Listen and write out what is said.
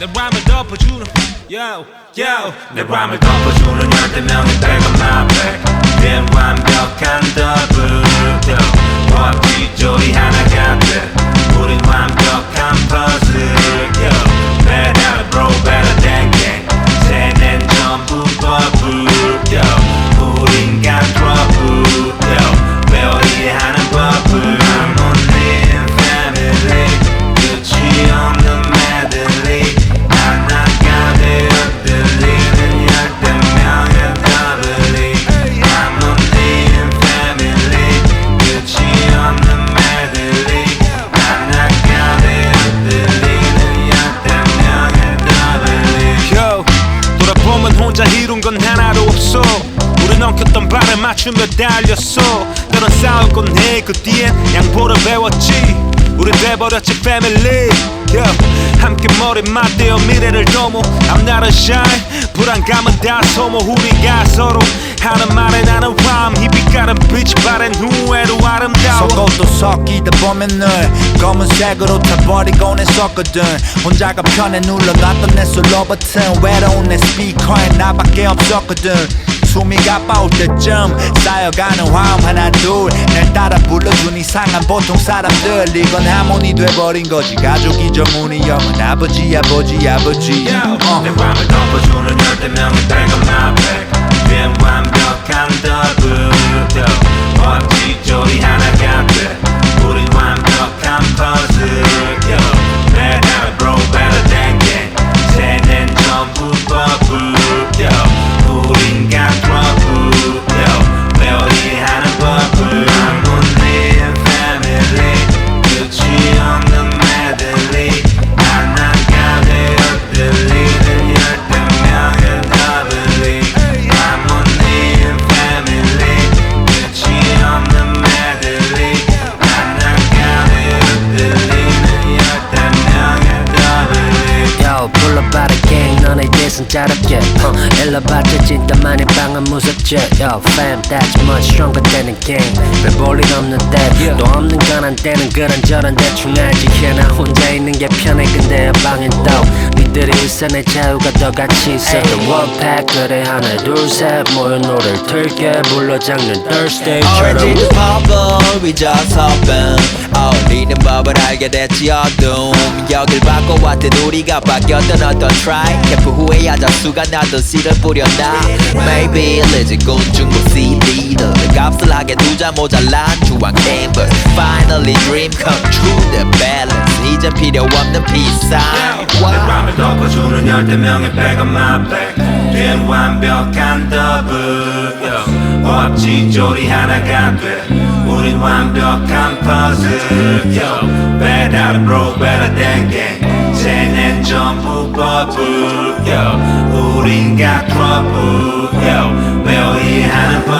내 맘을 덮어주는 Yo Yo. 내 맘을 덮어주는 열대 명의 발을 맞추며 달렸어. 때론 싸우곤 해그 뒤엔 양보를 배웠지. 우리 돼버렸지 family. Yeah. 함께 머리 맞대어 미래를 도모 a shine. 불안감은 다 소모 우리가 서로 하는 말에 나는 화음. 희비가는 빛이 바랜 후회로 아름다워. 속옷도 섞이다 보면 늘 검은색으로 타버리곤 했었거든. 혼자가 편에 눌러놨던 내 솔로 버튼. 외로운 내 스피커에 나밖에 없었거든 숨이 가빠올 때쯤 쌓여가는 화음 하나 둘 날 따라 불러준 이상한 보통 사람들. 이건 하모니 돼버린 거지. 가족이 전문이 형은 아버지 아버지 아버지. 어. 내 맘을 덮어주는 열대 명의 백은 my back 짜롭게. uh, 일러봤자 진짜만의 방은 무섭지. Yo fam that's much stronger than a gang 별볼일 없는데 또 없는 건안 되는 그런 저런 대충 알지. 나 혼자 있는 게 편해 근데 방엔 또 니들이 내 자유가 더 같이 있어. The one pack 그래 하나 둘셋 모여 노래를 틀게 불러 장면 Thursday처럼. 오렌지는 버블 위져서 뱀 어울리는 법을 알게 됐지 어둠. 여길 바꿔왔듯 우리가 바뀌었던 어떤 트라이 캠프 후에 야자수가 나던 씨를 뿌렸나? Maybe 레지군 중국 CD를 값을 하게 두자 모자란 주황 캔버 Finally dream come true the balance. 이젠 필요 없는 비싼 내 맘을 덮어주는 열대 명의 백은 my back 된 완벽한 더블 어찌 조리 하나가 돼. 우린 완벽한 퍼즐. Better bro better than gang 이제는 전부 버블 yo. 우린 각 트러블 yo. 매일 하는 법